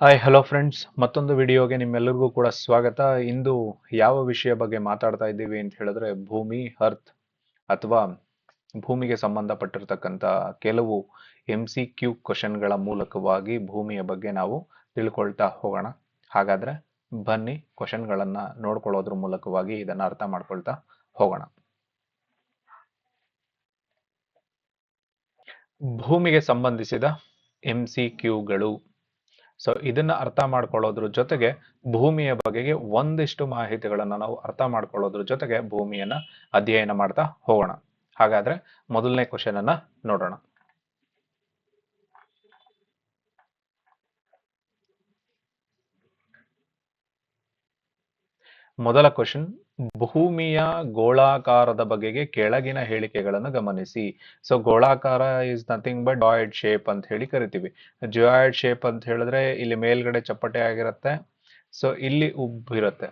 Hi hello friends ಮತ್ತೊಂದು ವಿಡಿಯೋಗೆ ನಿಮ್ಮೆಲ್ಲರಿಗೂ ಕೂಡ ಸ್ವಾಗತ. ಇಂದು ಯಾವ ವಿಷಯ ಬಗ್ಗೆ ಮಾತಾಡ್ತಾ ಇದ್ದೀವಿ ಅಂತ ಹೇಳಿದ್ರೆ ಭೂಮಿ ಅರ್ತ್ ಅಥವಾ ಭೂಮಿಗೆ ಸಂಬಂಧಪಟ್ಟಿರ್ತಕ್ಕಂಥ ಕೆಲವು ಎಂ ಸಿ ಕ್ಯೂ ಕ್ವಶನ್ಗಳ ಮೂಲಕವಾಗಿ ಭೂಮಿಯ ಬಗ್ಗೆ ನಾವು ತಿಳ್ಕೊಳ್ತಾ ಹೋಗೋಣ. ಹಾಗಾದ್ರೆ ಬನ್ನಿ ಕ್ವಶನ್ಗಳನ್ನ ನೋಡ್ಕೊಳ್ಳೋದ್ರ ಮೂಲಕವಾಗಿ ಇದನ್ನು ಅರ್ಥ ಮಾಡ್ಕೊಳ್ತಾ ಹೋಗೋಣ. ಭೂಮಿಗೆ ಸಂಬಂಧಿಸಿದ ಎಂ ಸಿ ಕ್ಯೂಗಳು ಸೊ ಇದನ್ನ ಅರ್ಥ ಮಾಡ್ಕೊಳ್ಳೋದ್ರ ಜೊತೆಗೆ ಭೂಮಿಯ ಬಗೆಗೆ ಒಂದಿಷ್ಟು ಮಾಹಿತಿಗಳನ್ನ ನಾವು ಅರ್ಥ ಮಾಡ್ಕೊಳ್ಳೋದ್ರ ಜೊತೆಗೆ ಭೂಮಿಯನ್ನ ಅಧ್ಯಯನ ಮಾಡ್ತಾ ಹೋಗೋಣ. ಹಾಗಾದ್ರೆ ಮೊದಲನೇ ಕ್ವಶನ್ ಅನ್ನ ನೋಡೋಣ. ಮೊದಲ ಕ್ವಶನ್ ಭೂಮಿಯ ಗೋಳಾಕಾರದ ಬಗೆಗೆ ಕೆಳಗಿನ ಹೇಳಿಕೆಗಳನ್ನು ಗಮನಿಸಿ. So ಗೋಳಾಕಾರ is nothing but geoid shape ಅಂತ ಹೇಳಿ ಕರಿತೀವಿ. ಜಾಯ್ಡ್ ಶೇಪ್ ಅಂತ ಹೇಳಿದ್ರೆ ಇಲ್ಲಿ ಮೇಲ್ಗಡೆ ಚಪ್ಪಟೆ ಆಗಿರುತ್ತೆ. ಸೊ ಇಲ್ಲಿ ಉಬ್ಬಿರುತ್ತೆ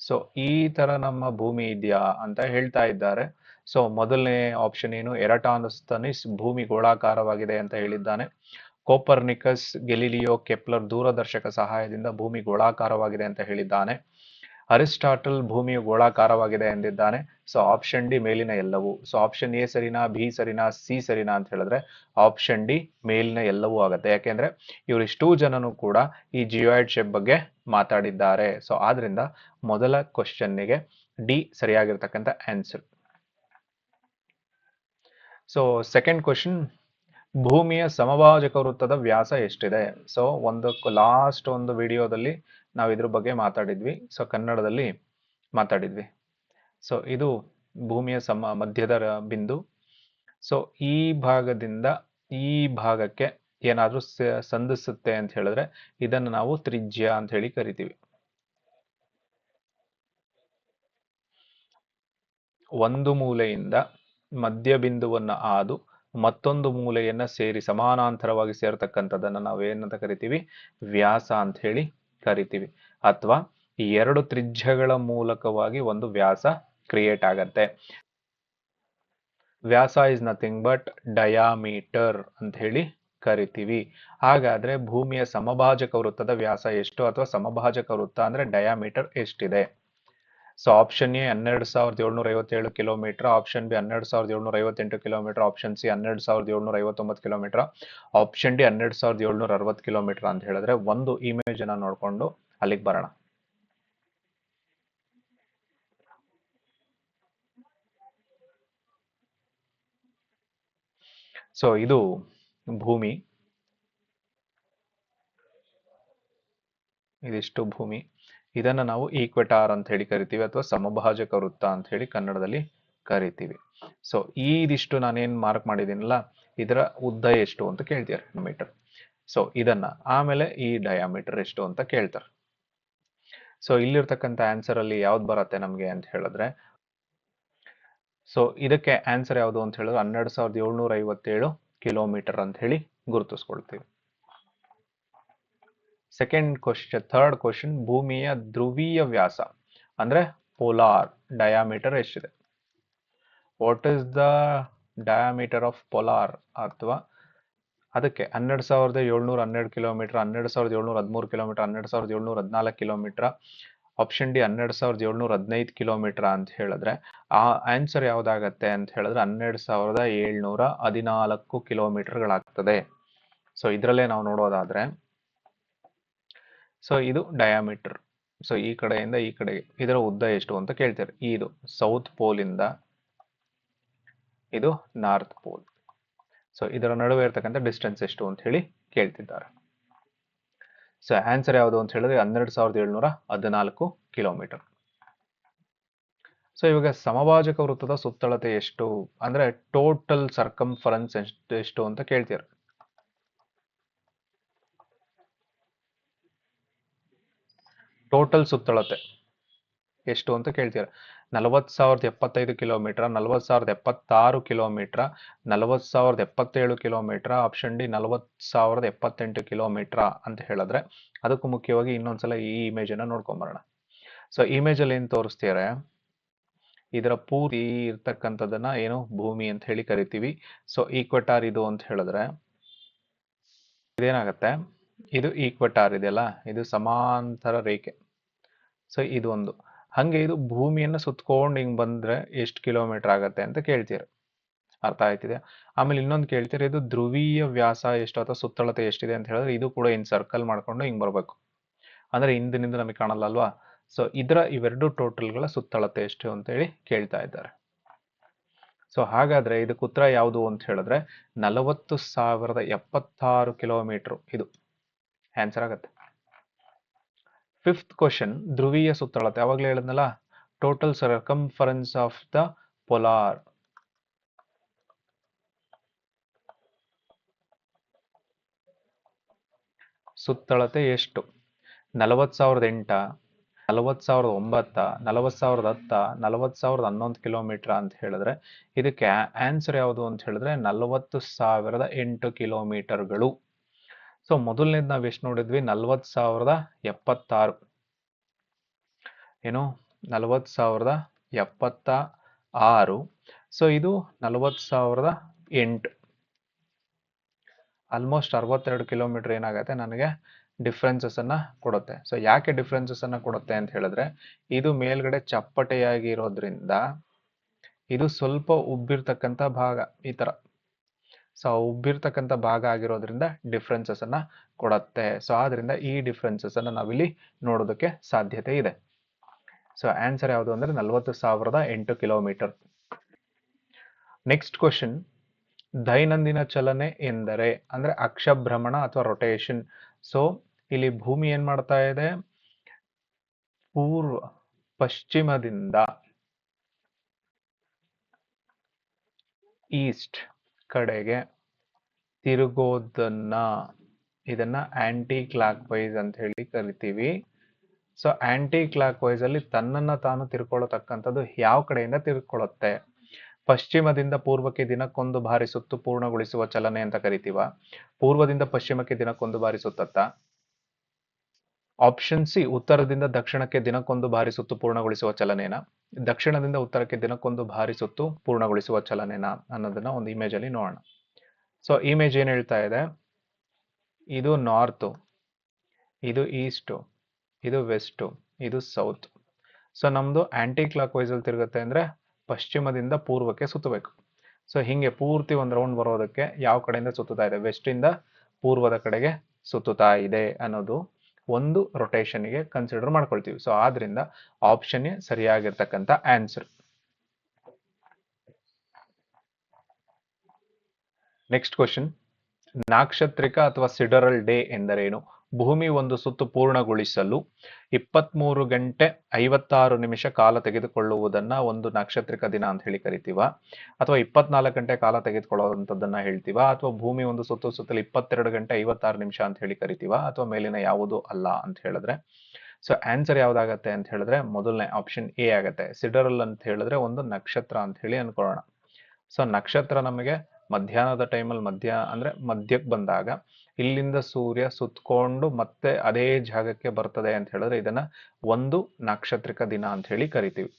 ಸೊ ಈ ತರ ನಮ್ಮ ಭೂಮಿ ಇದೆಯಾ ಅಂತ ಹೇಳ್ತಾ ಇದ್ದಾರೆ. ಸೊ ಮೊದಲನೇ ಆಪ್ಷನ್ ಏನು? ಎರಟಾನಸ್ತನಿಸ್ ಭೂಮಿ ಗೋಳಾಕಾರವಾಗಿದೆ ಅಂತ ಹೇಳಿದ್ದಾನೆ. ಕೋಪರ್ನಿಕಸ್ ಗೆಲಿಲಿಯೋ ಕೆಪ್ಲರ್ ದೂರದರ್ಶಕ ಸಹಾಯದಿಂದ ಭೂಮಿ ಗೋಳಾಕಾರವಾಗಿದೆ ಅಂತ ಹೇಳಿದ್ದಾನೆ. ಅರಿಸ್ಟಾಟಲ್ ಭೂಮಿಯು ಗೋಳಾಕಾರವಾಗಿದೆ ಎಂದಿದ್ದಾನೆ. ಸೊ ಆಪ್ಷನ್ ಡಿ ಮೇಲಿನ ಎಲ್ಲವೂ. ಸೊ ಆಪ್ಷನ್ ಎ ಸರಿನಾ ಬಿ ಸರಿನಾ ಸಿ ಸರಿನಾ ಅಂತ ಹೇಳಿದ್ರೆ ಆಪ್ಷನ್ ಡಿ ಮೇಲಿನ ಎಲ್ಲವೂ ಆಗುತ್ತೆ. ಯಾಕೆಂದ್ರೆ ಇವರಿಷ್ಟೂ ಜನನು ಕೂಡ ಈ ಜಿಯೋಯ್ಡ್ ಶೇಪ್ ಬಗ್ಗೆ ಮಾತಾಡಿದ್ದಾರೆ. ಸೊ, ಆದ್ರಿಂದ ಮೊದಲ ಕ್ವಶನ್ನಿಗೆ ಡಿ ಸರಿಯಾಗಿರ್ತಕ್ಕಂಥ ಆನ್ಸರ್ ಸೊ ಸೆಕೆಂಡ್ ಕ್ವಶನ್ ಭೂಮಿಯ ಸಮಭಾಜಕ ವೃತ್ತದ ವ್ಯಾಸ ಎಷ್ಟಿದೆ? ಸೊ ಒಂದು ಲಾಸ್ಟ್ ಒಂದು ವಿಡಿಯೋದಲ್ಲಿ ನಾವು ಇದ್ರ ಬಗ್ಗೆ ಮಾತಾಡಿದ್ವಿ. ಸೊ ಕನ್ನಡದಲ್ಲಿ ಮಾತಾಡಿದ್ವಿ. ಸೊ ಇದು ಭೂಮಿಯ ಸಮ, ಮಧ್ಯದ ಬಿಂದು. ಸೊ ಈ ಭಾಗದಿಂದ ಈ ಭಾಗಕ್ಕೆ ಏನಾದ್ರೂ ಸಂಧಿಸುತ್ತೆ ಅಂತ ಹೇಳಿದ್ರೆ ಇದನ್ನು ನಾವು ತ್ರಿಜ್ಯ ಅಂತ ಹೇಳಿ ಕರಿತೀವಿ. ಒಂದು ಮೂಲೆಯಿಂದ ಮಧ್ಯ ಬಿಂದುವನ್ನ ಆದು ಮತ್ತೊಂದು ಮೂಲೆಯನ್ನ ಸೇರಿ ಸಮಾನಾಂತರವಾಗಿ ಸೇರ್ತಕ್ಕಂಥದ್ದನ್ನ ನಾವು ಏನಂತ ಕರಿತೀವಿ? ವ್ಯಾಸ ಅಂತ ಹೇಳಿ ಕರಿತೀವಿ. ಅಥವಾ ಈ ಎರಡು ತ್ರಿಜ್ಯಗಳ ಮೂಲಕವಾಗಿ ಒಂದು ವ್ಯಾಸ ಕ್ರಿಯೇಟ್ ಆಗತ್ತೆ. ವ್ಯಾಸ ಇಸ್ ನಥಿಂಗ್ ಬಟ್ ಡಯಾಮೀಟರ್ ಅಂತ ಹೇಳಿ ಕರಿತೀವಿ. ಹಾಗಾದ್ರೆ ಭೂಮಿಯ ಸಮಭಾಜಕ ವೃತ್ತದ ವ್ಯಾಸ ಎಷ್ಟು ಅಥವಾ ಸಮಭಾಜಕ ವೃತ್ತ ಅಂದ್ರೆ ಡಯಾಮೀಟರ್ ಎಷ್ಟಿದೆ? ಸೊ ಆಪ್ಷನ್ ಎ ಹನ್ನೆರಡು ಸಾವಿರದ ಏಳ್ನೂರ ಐವತ್ತೇಳು ಕಿಲೋಮೀಟರ್ ಆಪ್ಷನ್ ಬಿ ಹನ್ನೆರಡು ಸಾವಿರದ ಏಳ್ನೂರ ಐವತ್ತೆಂಟು ಕಿಲೋಮೀಟರ್ ಆಪ್ಷನ್ ಸಿ ಹನ್ನೆರಡು ಸಾವಿರದ ಏಳ್ನೂರ ಐವತ್ತೊಂಬತ್ತು ಕಿಲೋಮೀಟರ್ ಆಪ್ಷನ್ ಡಿ ಹನ್ನೆರಡು ಸಾವಿರದ ಏಳ್ನೂರ ಅರವತ್ತು ಕಿಲೋಮೀಟರ್ ಅಂತ ಹೇಳಿದ್ರೆ ಒಂದು ಇಮೇಜ್ ಅನ್ನ ನೋಡ್ಕೊಂಡು ಅಲ್ಲಿಗೆ ಬರೋಣ. ಸೊ ಇದು ಭೂಮಿ. ಇದಿಷ್ಟು ಭೂಮಿ. ಇದನ್ನ ನಾವು ಈಕ್ವೆಟಾರ್ ಅಂತ ಹೇಳಿ ಕರಿತೀವಿ ಅಥವಾ ಸಮಭಾಜಕ ವೃತ್ತ ಅಂತ ಹೇಳಿ ಕನ್ನಡದಲ್ಲಿ ಕರಿತೀವಿ. ಸೊ ಇದಿಷ್ಟು ನಾನೇನು ಮಾರ್ಕ್ ಮಾಡಿದ್ದೀನಲ್ಲ, ಇದರ ಉದ್ದ ಎಷ್ಟು ಅಂತ ಕೇಳ್ತಾರೆ ಮೀಟರ್ ಸೊ ಇದನ್ನ ಆಮೇಲೆ ಈ ಡಯಾಮೀಟರ್ ಎಷ್ಟು ಅಂತ ಕೇಳ್ತಾರೆ. ಸೊ ಇಲ್ಲಿರ್ತಕ್ಕಂಥ ಆನ್ಸರ್ ಅಲ್ಲಿ ಯಾವ್ದು ಬರತ್ತೆ ನಮಗೆ ಅಂತ ಹೇಳಿದ್ರೆ ಸೊ ಇದಕ್ಕೆ ಆನ್ಸರ್ ಯಾವುದು ಅಂತ ಹೇಳಿದ್ರೆ ಹನ್ನೆರಡು ಸಾವಿರದ ಏಳ್ನೂರ ಐವತ್ತೇಳು ಕಿಲೋಮೀಟರ್ ಅಂತ ಹೇಳಿ ಗುರುತಿಸ್ಕೊಳ್ತೀವಿ. ಸೆಕೆಂಡ್ ಕ್ವಶನ್ ಥರ್ಡ್ ಕ್ವಶನ್ ಭೂಮಿಯ ಧ್ರುವೀಯ ವ್ಯಾಸ, ಅಂದ್ರೆ ಪೋಲಾರ್ ಡಯಾಮೀಟರ್ ಎಷ್ಟಿದೆ? What is the diameter of polar ಅಥವಾ ಅದಕ್ಕೆ ಹನ್ನೆರಡು ಸಾವಿರದ ಏಳ್ನೂರ ಹನ್ನೆರಡು ಕಿಲೋಮೀಟರ್ ಹನ್ನೆರಡು ಸಾವಿರದ ಏಳ್ನೂರ ಹದಿಮೂರು ಕಿಲೋಮೀಟರ್ ಹನ್ನೆರಡು ಸಾವಿರದ ಏಳ್ನೂರ ಹದಿನಾಲ್ಕು ಕಿಲೋಮೀಟರ್ ಆಪ್ಷನ್ ಡಿ ಹನ್ನೆರಡು ಸಾವಿರದ ಏಳ್ನೂರ ಹದಿನೈದು ಕಿಲೋಮೀಟರ್ ಅಂತ ಹೇಳಿದ್ರೆ, ಆ ಆನ್ಸರ್ ಯಾವ್ದಾಗತ್ತೆ ಅಂತ ಹೇಳಿದ್ರೆ ಹನ್ನೆರಡು ಸಾವಿರದ ಏಳ್ನೂರ ಹದಿನಾಲ್ಕು ಕಿಲೋಮೀಟರ್ಗಳಾಗ್ತದೆ ಸೊ ಇದರಲ್ಲೇ ನಾವು ನೋಡೋದಾದ್ರೆ ಸೊ, ಇದು ಡಯಾಮೀಟರ್ ಸೊ, ಈ ಕಡೆಯಿಂದ ಈ ಕಡೆಗೆ. ಇದರ ಉದ್ದ ಎಷ್ಟು ಅಂತ ಕೇಳ್ತಾರೆ. ಇದು ಸೌತ್ ಪೋಲ್ ಇಂದ ನಾರ್ತ್ ಪೋಲ್ ಸೊ, ಇದರ ನಡುವೆ ಇರ್ತಕ್ಕಂಥ ಡಿಸ್ಟೆನ್ಸ್ ಎಷ್ಟು ಅಂತ ಹೇಳಿ ಕೇಳ್ತಿದ್ದಾರೆ. ಸೊ ಆನ್ಸರ್ ಯಾವುದು ಅಂತ ಹೇಳಿದ್ರೆ ಹನ್ನೆರಡು ಸಾವಿರದ ಏಳ್ನೂರ ಹದಿನಾಲ್ಕು ಕಿಲೋಮೀಟರ್ ಸೊ, ಇವಾಗ ಸಮಭಾಜಕ ವೃತ್ತದ ಸುತ್ತಳತೆ ಎಷ್ಟು? ಅಂದ್ರೆ ಟೋಟಲ್ ಸರ್ಕಂಫರೆನ್ಸ್ ಎಷ್ಟು ಅಂತ ಕೇಳ್ತಾರೆ ಟೋಟಲ್ ಸುತ್ತಳತೆ. ಎಷ್ಟು ಅಂತ ಕೇಳ್ತೀರಾ? ನಲವತ್ತು ಸಾವಿರದ ಎಪ್ಪತ್ತೈದು ಕಿಲೋಮೀಟರ್, ನಲವತ್ತು ಸಾವಿರದ ಎಪ್ಪತ್ತಾರು ಕಿಲೋಮೀಟರ್, ನಲವತ್ತು ಸಾವಿರದ ಎಪ್ಪತ್ತೇಳು ಕಿಲೋಮೀಟರ್ ಆಪ್ಷನ್ ಡಿ ನಲವತ್ತು ಸಾವಿರದ ಎಪ್ಪತ್ತೆಂಟು ಕಿಲೋಮೀಟರ್ ಅಂತ ಹೇಳಿದ್ರೆ ಅದಕ್ಕೂ ಮುಖ್ಯವಾಗಿ ಇನ್ನೊಂದ್ಸಲ ಈ ಇಮೇಜ್ ಅನ್ನ ನೋಡ್ಕೊಂಬರೋಣ. ಸೊ ಇಮೇಜ್ ಅಲ್ಲಿ ಏನ್ ತೋರಿಸ್ತಾರೆ? ಇದರ ಪೂರ್ತಿ ಇರ್ತಕ್ಕಂಥದ್ದನ್ನ ಏನು ಭೂಮಿ ಅಂತ ಹೇಳಿ ಕರಿತೀವಿ. ಸೊ ಈಕ್ವೆಟಾರ್ ಇದು ಅಂತ ಹೇಳಿದ್ರೆ ಇದೇನಾಗತ್ತೆ? ಇದು ಈಕ್ವಟಾರ್ ಇದೆಯಲ್ಲ ಇದು ಸಮಾಂತರ ರೇಖೆ. ಸೊ ಇದು ಒಂದು ಹಂಗೆ ಇದು ಭೂಮಿಯನ್ನು ಸುತ್ಕೊಂಡು ಹಿಂಗೆ ಬಂದರೆ ಎಷ್ಟು ಕಿಲೋಮೀಟರ್ ಆಗುತ್ತೆ ಅಂತ ಕೇಳ್ತೀರ. ಅರ್ಥ ಆಯ್ತಿದೆ? ಆಮೇಲೆ ಇನ್ನೊಂದು ಕೇಳ್ತೀರ, ಇದು ಧ್ರುವೀಯ ವ್ಯಾಸ ಎಷ್ಟು ಅಥವಾ ಸುತ್ತಳತೆ ಎಷ್ಟಿದೆ ಅಂತ ಹೇಳಿದ್ರೆ ಇದು ಕೂಡ ಇನ್ ಸರ್ಕಲ್ ಮಾಡ್ಕೊಂಡು ಹಿಂಗೆ ಬರಬೇಕು. ಅಂದರೆ ಹಿಂದಿನಿಂದ ನಮಗೆ ಕಾಣಲ್ಲ ಅಲ್ವಾ ಸೊ ಇದರ ಇವೆರಡು ಟೋಟಲ್ಗಳ ಸುತ್ತಳತೆ ಎಷ್ಟು ಅಂತ ಹೇಳಿ ಕೇಳ್ತಾ ಇದ್ದಾರೆ. ಸೊ ಹಾಗಾದರೆ ಇದಕ್ಕೆ ಉತ್ತರ ಯಾವುದು ಅಂತ ಹೇಳಿದ್ರೆ ನಲವತ್ತು ಸಾವಿರದ ಎಪ್ಪತ್ತಾರು ಕಿಲೋಮೀಟ್ರು ಇದು. ಆನ್ಸರ್ ಆಗುತ್ತೆ. ಫಿಫ್ತ್ ಕ್ವಶನ್ ಧ್ರುವೀಯ ಸುತ್ತಳತೆ. ಯಾವಾಗಲೇ ಹೇಳಿದ್ನಲ್ಲ total circumference of the polar ಸುತ್ತಳತೆ ಎಷ್ಟು? ನಲವತ್ತು ಸಾವಿರದ ಎಂಟ, ನಲವತ್ತು ಸಾವಿರದ ಒಂಬತ್ತ, ನಲವತ್ತು ಸಾವಿರದ ಹತ್ತ, ನಲವತ್ತು ಸಾವಿರದ ಹನ್ನೊಂದು ಕಿಲೋಮೀಟರ್ ಅಂತ ಹೇಳಿದ್ರೆ, ಇದಕ್ಕೆ ಆನ್ಸರ್ ಯಾವುದು ಅಂತ ಹೇಳಿದ್ರೆ, ನಲವತ್ತು ಸಾವಿರದ ಎಂಟು ಕಿಲೋಮೀಟರ್ಗಳು. ಸೊ ಮೊದಲನೇದು ನಾವು ಎಷ್ಟು ನೋಡಿದ್ವಿ? ನಲ್ವತ್ತು ಸಾವಿರದ ಎಪ್ಪತ್ತಾರು. ಏನು? ನಲವತ್ತು ಸಾವಿರದ ಎಪ್ಪತ್ತ ಆರು ಸೊ ಇದು ನಲವತ್ತು ಸಾವಿರದ ಎಂಟು. ಆಲ್ಮೋಸ್ಟ್ ಅರವತ್ತೆರಡು ಕಿಲೋಮೀಟರ್ ಏನಾಗುತ್ತೆ? ನನಗೆ ಡಿಫ್ರೆನ್ಸಸ್ ಅನ್ನ ಕೊಡುತ್ತೆ. ಸೊ ಯಾಕೆ ಡಿಫ್ರೆನ್ಸಸ್ ಅನ್ನ ಕೊಡುತ್ತೆ ಅಂತ ಹೇಳಿದ್ರೆ, ಇದು ಮೇಲ್ಗಡೆ ಚಪ್ಪಟೆಯಾಗಿರೋದ್ರಿಂದ, ಇದು ಸ್ವಲ್ಪ ಉಬ್ಬಿರ್ತಕ್ಕಂಥ ಭಾಗ ಈ ತರ. ಸೊ ಉಬ್ಬಿರ್ತಕ್ಕಂಥ ಭಾಗ ಆಗಿರೋದ್ರಿಂದ ಡಿಫ್ರೆನ್ಸಸ್ ಅನ್ನ ಕೊಡುತ್ತೆ. ಸೊ ಆದ್ರಿಂದ ಈ ಡಿಫ್ರೆನ್ಸಸ್ ಅನ್ನ ನಾವಿಲ್ಲಿ ನೋಡೋದಕ್ಕೆ ಸಾಧ್ಯತೆ ಇದೆ. ಸೊ ಆನ್ಸರ್ ಯಾವುದು ಅಂದ್ರೆ ನಲವತ್ತು ಸಾವಿರದ ಎಂಟು ಕಿಲೋಮೀಟರ್ ನೆಕ್ಸ್ಟ್ ಕ್ವಶನ್ ದೈನಂದಿನ ಚಲನೆ ಎಂದರೆ ಅಂದ್ರೆ ಅಕ್ಷಭ್ರಮಣ ಅಥವಾ ರೊಟೇಷನ್ ಸೊ ಇಲ್ಲಿ ಭೂಮಿ ಏನ್ ಮಾಡ್ತಾ ಇದೆ? ಪೂರ್ವ, ಪಶ್ಚಿಮದಿಂದ ಈಸ್ಟ್ ಕಡೆಗೆ ತಿರುಗೋದನ್ನ ಇದನ್ನ ಆಂಟಿ ಕ್ಲಾಕ್ ವೈಸ್ ಅಂತ ಹೇಳಿ ಕರಿತೀವಿ. ಸೊ ಆಂಟಿ ಕ್ಲಾಕ್ ವೈಸ್ ಅಲ್ಲಿ ತನ್ನನ್ನ ತಾನು ತಿರ್ಕೊಳ್ಳತಕ್ಕಂಥದ್ದು ಯಾವ ಕಡೆಯಿಂದ ತಿರ್ಕೊಳ್ಳುತ್ತೆ? ಪಶ್ಚಿಮದಿಂದ ಪೂರ್ವಕ್ಕೆ ದಿನಕ್ಕೊಂದು ಬಾರಿ ಸುತ್ತು ಪೂರ್ಣಗೊಳಿಸುವ ಚಲನೆ ಅಂತ ಕರಿತೀವ. ಪೂರ್ವದಿಂದ ಪಶ್ಚಿಮಕ್ಕೆ ದಿನಕ್ಕೊಂದು ಬಾರಿ ಸುತ್ತತ್ತ? ಆಪ್ಷನ್ ಸಿ ಉತ್ತರದಿಂದ ದಕ್ಷಿಣಕ್ಕೆ ದಿನಕ್ಕೊಂದು ಬಾರಿ ಸುತ್ತು ಪೂರ್ಣಗೊಳಿಸುವ ಚಲನೇನ? ದಕ್ಷಿಣದಿಂದ ಉತ್ತರಕ್ಕೆ ದಿನಕ್ಕೊಂದು ಬಾರಿ ಸುತ್ತು ಪೂರ್ಣಗೊಳಿಸುವ ಚಲನೇನ? ಅನ್ನೋದನ್ನ ಒಂದು ಇಮೇಜ್ ಅಲ್ಲಿ ನೋಡೋಣ. ಸೊ ಇಮೇಜ್ ಏನ್ ಹೇಳ್ತಾ ಇದೆ? ಇದು ನಾರ್ತ್ ಇದು ಈಸ್ಟ್ ಇದು ವೆಸ್ಟ್ ಇದು ಸೌತ್ ಸೊ ನಮ್ದು ಆಂಟಿ ಕ್ಲಾಕ್ ಅಲ್ಲಿ ತಿರುಗುತ್ತೆ ಅಂದ್ರೆ ಪಶ್ಚಿಮದಿಂದ ಪೂರ್ವಕ್ಕೆ ಸುತ್ತಬೇಕು. ಸೊ ಹಿಂಗೆ ಪೂರ್ತಿ ಒಂದು ರೌಂಡ್ ಬರೋದಕ್ಕೆ ಯಾವ ಕಡೆಯಿಂದ ಸುತ್ತುತ್ತಾ ಇದೆ? ವೆಸ್ಟ್ ಇಂದ ಪೂರ್ವದ ಕಡೆಗೆ ಸುತ್ತುತ್ತಾ ಇದೆ ಅನ್ನೋದು ಒಂದು ರೊಟೇಷನ್ಗೆ ಕನ್ಸಿಡರ್ ಮಾಡ್ಕೊಳ್ತೀವಿ. ಸೊ ಆದ್ರಿಂದ ಆಪ್ಷನ್ ಸರಿಯಾಗಿರ್ತಕ್ಕಂಥ ಆನ್ಸರ್ ನೆಕ್ಸ್ಟ್ ಕ್ವಶನ್ ನಾಕ್ಷತ್ರಿಕ ಅಥವಾ ಸಿಡರಲ್ ಡೇ ಎಂದರೇನು? ಭೂಮಿ ಒಂದು ಸುತ್ತು ಪೂರ್ಣಗೊಳಿಸಲು ಇಪ್ಪತ್ಮೂರು ಗಂಟೆ ಐವತ್ತಾರು ನಿಮಿಷ ಕಾಲ ತೆಗೆದುಕೊಳ್ಳುವುದನ್ನ ಒಂದು ನಕ್ಷತ್ರಿಕ ದಿನ ಅಂತ ಹೇಳಿ ಕರಿತೀವ. ಅಥವಾ ಇಪ್ಪತ್ನಾಲ್ಕು ಗಂಟೆ ಕಾಲ ತೆಗೆದುಕೊಳ್ಳುವಂಥದ್ದನ್ನ ಹೇಳ್ತೀವ. ಅಥವಾ ಭೂಮಿ ಒಂದು ಸುತ್ತು ಸುತ್ತಲು ಇಪ್ಪತ್ತೆರಡು ಗಂಟೆ ಐವತ್ತಾರು ನಿಮಿಷ ಅಂತ ಹೇಳಿ ಕರಿತೀವ. ಅಥವಾ ಮೇಲಿನ ಯಾವುದು ಅಲ್ಲ ಅಂತ ಹೇಳಿದ್ರೆ. ಸೊ ಆನ್ಸರ್ ಯಾವ್ದಾಗತ್ತೆ ಅಂತ ಹೇಳಿದ್ರೆ ಮೊದಲನೇ ಆಪ್ಷನ್ ಎ ಆಗತ್ತೆ. ಸಿಡರಲ್ ಅಂತ ಹೇಳಿದ್ರೆ ಒಂದು ನಕ್ಷತ್ರ ಅಂತ ಹೇಳಿ ಅನ್ಕೊಳ್ಳೋಣ. ಸೊ ನಕ್ಷತ್ರ ನಮಗೆ ಮಧ್ಯಾಹ್ನದ ಟೈಮಲ್ಲಿ ಮಧ್ಯ ಅಂದ್ರೆ ಮಧ್ಯಕ್ಕೆ ಬಂದಾಗ ಇಲ್ಲಿಂದ ಸೂರ್ಯ ಸುತ್ತಕೊಂಡು ಮತ್ತೆ ಅದೇ ಜಾಗಕ್ಕೆ ಬರ್ತದೆ ಅಂತ ಹೇಳಿದ್ರೆ ಇದನ್ನ ಒಂದು ನಾಕ್ಷತ್ರಿಕ ದಿನ ಅಂತ ಹೇಳಿ ಕರಿತೀವಿ.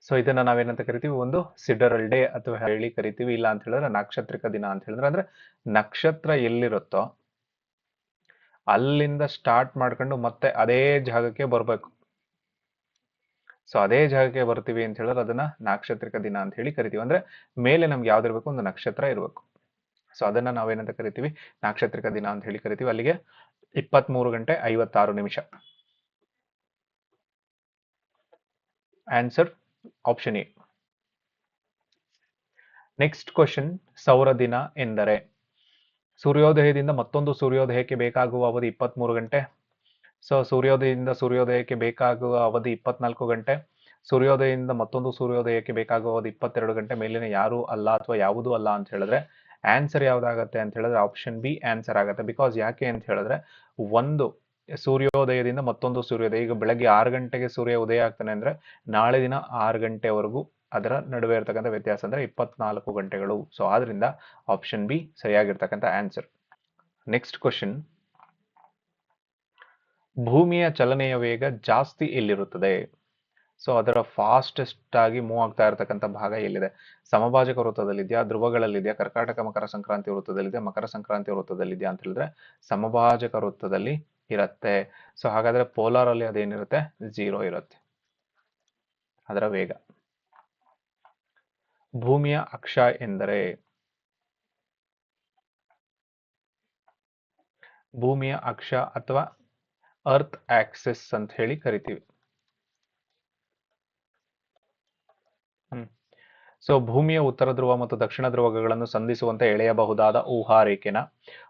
ಸೊ ಇದನ್ನ ನಾವೇನಂತ ಕರಿತೀವಿ? ಒಂದು ಸಿಡರಲ್ ಡೇ ಅಥವಾ ಹೇಳಿ ಕರಿತೀವಿ. ಇಲ್ಲ ಅಂತ ಹೇಳಿದ್ರೆ ನಾಕ್ಷತ್ರಿಕ ದಿನ ಅಂತ ಹೇಳಿದ್ರೆ ಅಂದ್ರೆ ನಕ್ಷತ್ರ ಎಲ್ಲಿರುತ್ತೋ ಅಲ್ಲಿಂದ ಸ್ಟಾರ್ಟ್ ಮಾಡ್ಕೊಂಡು ಮತ್ತೆ ಅದೇ ಜಾಗಕ್ಕೆ ಬರ್ಬೇಕು. ಸೊ ಅದೇ ಜಾಗಕ್ಕೆ ಬರ್ತೀವಿ ಅಂತ ಹೇಳಿದ್ರೆ ಅದನ್ನ ನಾಕ್ಷತ್ರಿಕ ದಿನ ಅಂತ ಹೇಳಿ ಕರಿತೀವಿ. ಅಂದ್ರೆ ಮೇಲೆ ನಮ್ಗೆ ಯಾವ್ದಿರ್ಬೇಕು? ಒಂದು ನಕ್ಷತ್ರ ಇರಬೇಕು. ಸೊ ಅದನ್ನ ನಾವೇನಂತ ಕರಿತೀವಿ? ನಾಕ್ಷತ್ರಿಕ ದಿನ ಅಂತ ಹೇಳಿ ಕರಿತೀವಿ. ಅಲ್ಲಿಗೆ ಇಪ್ಪತ್ತ್ಮೂರು ಗಂಟೆ ಐವತ್ತಾರು ನಿಮಿಷ. Answer option A next question ಸೌರ ದಿನ ಎಂದರೆ. ಸೂರ್ಯೋದಯದಿಂದ ಮತ್ತೊಂದು ಸೂರ್ಯೋದಯಕ್ಕೆ ಬೇಕಾಗುವ ಅವಧಿ ಇಪ್ಪತ್ತ್ಮೂರು ಗಂಟೆ. ಸೊ ಸೂರ್ಯೋದಯದಿಂದ ಸೂರ್ಯೋದಯಕ್ಕೆ ಬೇಕಾಗುವ ಅವಧಿ ಇಪ್ಪತ್ನಾಲ್ಕು ಗಂಟೆ. ಸೂರ್ಯೋದಯದಿಂದ ಮತ್ತೊಂದು ಸೂರ್ಯೋದಯಕ್ಕೆ ಬೇಕಾಗುವ ಅವಧಿ ಇಪ್ಪತ್ತೆರಡು ಗಂಟೆ. ಮೇಲಿನ ಯಾರು ಅಲ್ಲ ಅಥವಾ ಯಾವುದೂ ಅಲ್ಲ ಅಂತ ಹೇಳಿದ್ರೆ ಆನ್ಸರ್ ಯಾವ್ದಾಗತ್ತೆ ಅಂತ ಹೇಳಿದ್ರೆ ಆಪ್ಷನ್ ಬಿ ಆನ್ಸರ್ ಆಗುತ್ತೆ. ಬಿಕಾಸ್ ಯಾಕೆ ಅಂತ ಹೇಳಿದ್ರೆ, ಒಂದು ಸೂರ್ಯೋದಯದಿಂದ ಮತ್ತೊಂದು ಸೂರ್ಯೋದಯ, ಈಗ ಬೆಳಗ್ಗೆ ಆರು ಗಂಟೆಗೆ ಸೂರ್ಯ ಉದಯ ಆಗ್ತಾನೆ ಅಂದ್ರೆ ನಾಳೆ ದಿನ ಆರು ಗಂಟೆವರೆಗೂ ಅದರ ನಡುವೆ ಇರತಕ್ಕಂಥ ವ್ಯತ್ಯಾಸ ಅಂದ್ರೆ ಇಪ್ಪತ್ನಾಲ್ಕು ಗಂಟೆಗಳು. ಸೊ ಆದ್ರಿಂದ ಆಪ್ಷನ್ ಬಿ ಸರಿಯಾಗಿರ್ತಕ್ಕಂಥ ಆನ್ಸರ್ ನೆಕ್ಸ್ಟ್ ಕ್ವಶನ್ ಭೂಮಿಯ ಚಲನೆಯ ವೇಗ ಜಾಸ್ತಿ ಎಲ್ಲಿರುತ್ತದೆ? ಸೊ ಅದರ ಫಾಸ್ಟೆಸ್ಟ್ ಆಗಿ ಮೂವ್ ಆಗ್ತಾ ಇರತಕ್ಕಂಥ ಭಾಗ ಎಲ್ಲಿದೆ? ಸಮಭಾಜಕ ವೃತ್ತದಲ್ಲಿದೆಯಾ? ಧ್ರುವಗಳಲ್ಲಿದೆಯಾ? ಕರ್ಕಾಟಕ ಮಕರ ಸಂಕ್ರಾಂತಿ ವೃತ್ತದಲ್ಲಿದೆ ಮಕರ ಸಂಕ್ರಾಂತಿ ವೃತ್ತದಲ್ಲಿದೆಯಾ ಅಂತ ಹೇಳಿದ್ರೆ ಸಮಭಾಜಕ ವೃತ್ತದಲ್ಲಿ ಇರುತ್ತೆ. ಸೊ ಹಾಗಾದ್ರೆ ಪೋಲಾರ್ ಅಲ್ಲಿ ಅದೇನಿರುತ್ತೆ? ಜೀರೋ ಇರುತ್ತೆ. ಅದರ ವೇಗ. ಭೂಮಿಯ ಅಕ್ಷ ಎಂದರೆ ಭೂಮಿಯ ಅಕ್ಷ ಅಥವಾ ಅರ್ತ್ ಆಕ್ಸಿಸ್ ಅಂತ ಹೇಳಿ ಕರಿತೀವಿ. ಸೊ ಭೂಮಿಯ ಉತ್ತರ ಧ್ರುವ ಮತ್ತು ದಕ್ಷಿಣ ಧ್ರುವಗಳನ್ನು ಸಂಧಿಸುವಂತೆ ಎಳೆಯಬಹುದಾದ ಊಹಾ ರೇಖೆನ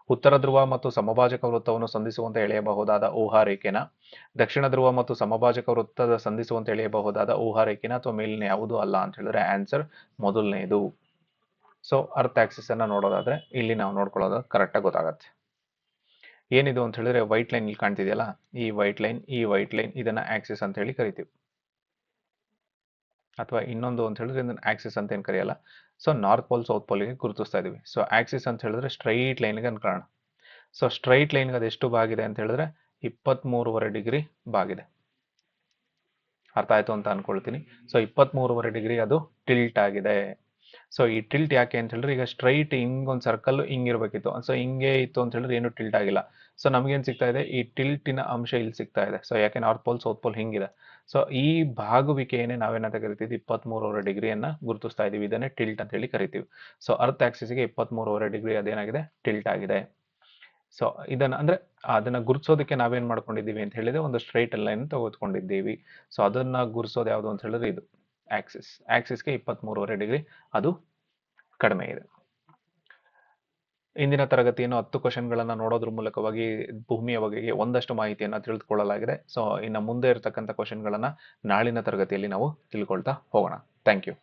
ಉತ್ತರ ಧ್ರುವ ಮತ್ತು ಸಮಭಾಜಕ ವೃತ್ತವನ್ನು ಸಂಧಿಸುವಂತೆ ಎಳೆಯಬಹುದಾದ ಊಹಾ ರೇಖೆನ ದಕ್ಷಿಣ ಧ್ರುವ ಮತ್ತು ಸಮಭಾಜಕ ವೃತ್ತದ ಸಂಧಿಸುವಂತೆ ಎಳೆಯಬಹುದಾದ ಊಹಾ ರೇಖೆನ ಅಥವಾ ಮೇಲಿನ ಯಾವುದು ಅಲ್ಲ ಅಂತ ಹೇಳಿದ್ರೆ ಆನ್ಸರ್ ಮೊದಲನೇದು. ಸೊ ಅರ್ಥ ಆಕ್ಸಿಸ್ ಅನ್ನ ನೋಡೋದಾದ್ರೆ ಇಲ್ಲಿ ನಾವು ನೋಡ್ಕೊಳ್ಳೋದು ಕರೆಕ್ಟಾಗಿ ಗೊತ್ತಾಗತ್ತೆ. ಏನಿದು ಅಂತ ಹೇಳಿದ್ರೆ ವೈಟ್ ಲೈನ್ ಇಲ್ಲಿ ಕಾಣ್ತಿದೆಯಲ್ಲ? ಈ ವೈಟ್ ಲೈನ್ ಈ ವೈಟ್ ಲೈನ್ ಇದನ್ನ ಆಕ್ಸಿಸ್ ಅಂತ ಹೇಳಿ ಕರಿತೀವಿ. ಅಥವಾ ಇನ್ನೊಂದು ಅಂತ ಹೇಳಿದ್ರೆ ಇದನ್ನ ಆಕ್ಸಿಸ್ ಅಂತ ಏನು ಕರೆಯಲ್ಲ. ಸೊ ನಾರ್ತ್ ಪೋಲ್ ಸೌತ್ ಪೋಲ್ಗೆ ಗುರುತಿಸ್ತಾ ಇದೀವಿ. ಸೊ ಆಕ್ಸಿಸ್ ಅಂತ ಹೇಳಿದ್ರೆ ಸ್ಟ್ರೈಟ್ ಲೈನ್ಗೆ ಅನ್ಕೊಳ್ಳೋಣ ಸೊ ಸ್ಟ್ರೈಟ್ ಲೈನ್ಗೆ ಅದು ಎಷ್ಟು ಬಾಗಿದೆ ಅಂತ ಹೇಳಿದ್ರೆ ಇಪ್ಪತ್ತ್ಮೂರುವರೆ ಡಿಗ್ರಿ ಬಾಗಿದೆ. ಅರ್ಥ ಆಯ್ತು ಅಂತ ಅನ್ಕೊಳ್ತೀನಿ. ಸೊ ಇಪ್ಪತ್ತ್ಮೂರುವರೆ ಡಿಗ್ರಿ ಅದು ಟಿಲ್ಟ್ ಆಗಿದೆ. ಸೊ ಈ ಟಿಲ್ಟ್ ಯಾಕೆ ಅಂತ ಹೇಳಿದ್ರೆ ಈಗ ಸ್ಟ್ರೈಟ್ ಹಿಂಗೊಂದು ಸರ್ಕಲ್ ಹಿಂಗಿರ್ಬೇಕಿತ್ತು ಸೊ ಹಿಂಗೆ ಇತ್ತು ಅಂತ ಹೇಳಿದ್ರೆ ಏನು ಟಿಲ್ಟ್ ಆಗಿಲ್ಲ. ಸೊ ನಮಗೇನು ಸಿಗ್ತಾ ಇದೆ? ಈ ಟಿಲ್ಟಿನ ಅಂಶ ಇಲ್ಲಿ ಸಿಗ್ತಾ ಇದೆ. ಸೊ ಯಾಕೆ ನಾರ್ತ್ ಪೋಲ್ ಸೌತ್ ಪೋಲ್ ಹಿಂಗಿದೆ? ಸೊ, ಈ ಭಾಗುವಿಕೆಯನ್ನೇ ನಾವೇನಂತ ಕರಿತೀವಿ? ಇಪ್ಪತ್ತ್ಮೂರುವರೆ ಡಿಗ್ರಿಯನ್ನು ಗುರುತಿಸ್ತಾ ಇದ್ದೀವಿ ಇದನ್ನೇ ಟಿಲ್ಟ್ ಅಂತ ಹೇಳಿ ಕರಿತೀವಿ. ಸೊ ಅರ್ತ್ ಆಕ್ಸಿಸ್ಗೆ ಇಪ್ಪತ್ತ್ಮೂರುವರೆ ಡಿಗ್ರಿ ಅದೇನಾಗಿದೆ? ಟಿಲ್ಟ್ ಆಗಿದೆ. ಸೊ, ಇದನ್ನ ಅಂದ್ರೆ ಅದನ್ನ ಗುರುತಿಸೋದಕ್ಕೆ ನಾವೇನ್ ಮಾಡ್ಕೊಂಡಿದ್ದೀವಿ ಅಂತ ಹೇಳಿದ್ರೆ ಒಂದು ಸ್ಟ್ರೈಟ್ ಲೈನ್ ತೆಗೆದುಕೊಂಡಿದ್ದೀವಿ. ಸೊ, ಅದನ್ನ ಗುರುಸೋದು ಯಾವುದು ಅಂತ ಹೇಳಿದ್ರೆ ಇದು. ಆಕ್ಸಿಸ್. ಆಕ್ಸಿಸ್ಗೆ ಇಪ್ಪತ್ತ್ಮೂರುವರೆ ಡಿಗ್ರಿ. ಅದು ಕಡಿಮೆ ಇದೆ. ಇಂದಿನ ತರಗತಿಯನ್ನು ಹತ್ತು ಕ್ವಶನ್ಗಳನ್ನು ನೋಡೋದ್ರ ಮೂಲಕವಾಗಿ ಭೂಮಿಯ ಬಗೆಗೆ ಒಂದಷ್ಟು ಮಾಹಿತಿಯನ್ನು ತಿಳಿದುಕೊಳ್ಳಲಾಗಿದೆ. ಸೊ ಇನ್ನು ಮುಂದೆ ಇರತಕ್ಕಂಥ ಕ್ವಶನ್ಗಳನ್ನು ನಾಳಿನ ತರಗತಿಯಲ್ಲಿ ನಾವು ತಿಳ್ಕೊಳ್ತಾ ಹೋಗೋಣ. Thank you